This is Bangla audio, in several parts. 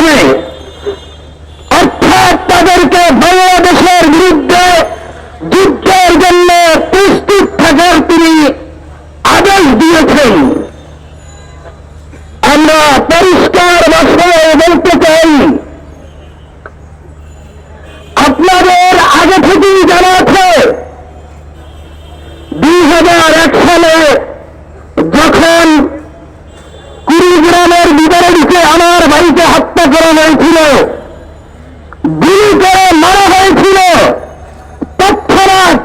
হবে অর্থাৎ তাদেরকে বাংলাদেশের বিরুদ্ধে যুদ্ধের জন্য প্রস্তুত থাকার তিনি আদেশ দিয়েছেন। আমরা পরিষ্কার ভাষায় বলতে চাই, আপনাদের আগে থেকেই জানা আছে, দুই সালে যখন কুড়িগ্রামের দিতে আমার হত্যা করা হয়েছিল। গুলি করে মারা হয়েছিল। তৎক্ষণাৎ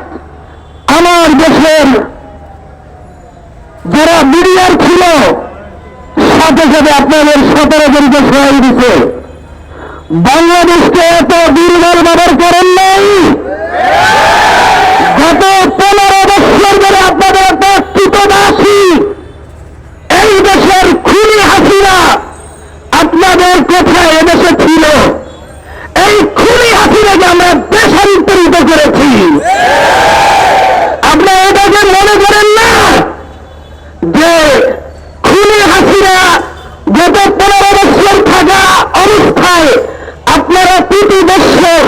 আমার দেশের যারা মিডিয়ার ছিল, সাথে সাথে আপনাদের সতেরো জনকে সহায় দিচ্ছে বাংলাদেশকে এত দুর্বল ব্যবহার করেন নাই গত পনেরো বছর ধরে আপনাদের একটা কৃতদাসী এই দেশের খুনি হাসিনা আপনাদের কোথায় এদেশে ছিল? এই খুনি হাসিনাকে আমরা দেশান্তরিত করেছি। আপনারা এটাকে মনে করেন না যে খুনি হাসিরা গত পনেরো বছর থাকা অবস্থায় আপনারা প্রতি বছর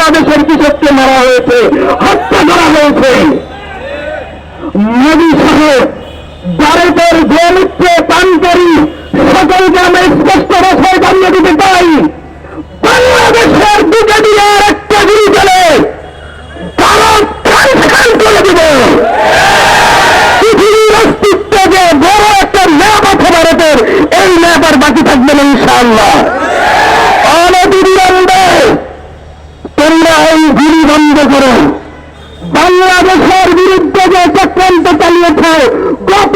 বাংলাদেশের কৃষককে মারা হয়েছে, হত্যা করা হয়েছে। মোদী সাহেব ভারতের গোমিত্র পান করি সকলকে আমরা স্পষ্ট ভাষায় জানিয়ে দিতে চাই, বাংলাদেশের বুকে দিয়ে একটা গুলি চলে, ভারত খান পৃথিবীর অস্তিত্বকে বড় একটা ম্যাপ আছে ভারতের, এই ম্যাপ আর বাকি থাকবে না ইনশাআল্লাহ। গুলি বন্ধ করো বাংলাদেশের বিরুদ্ধে যে চক্রান্ত চালিয়েছে গত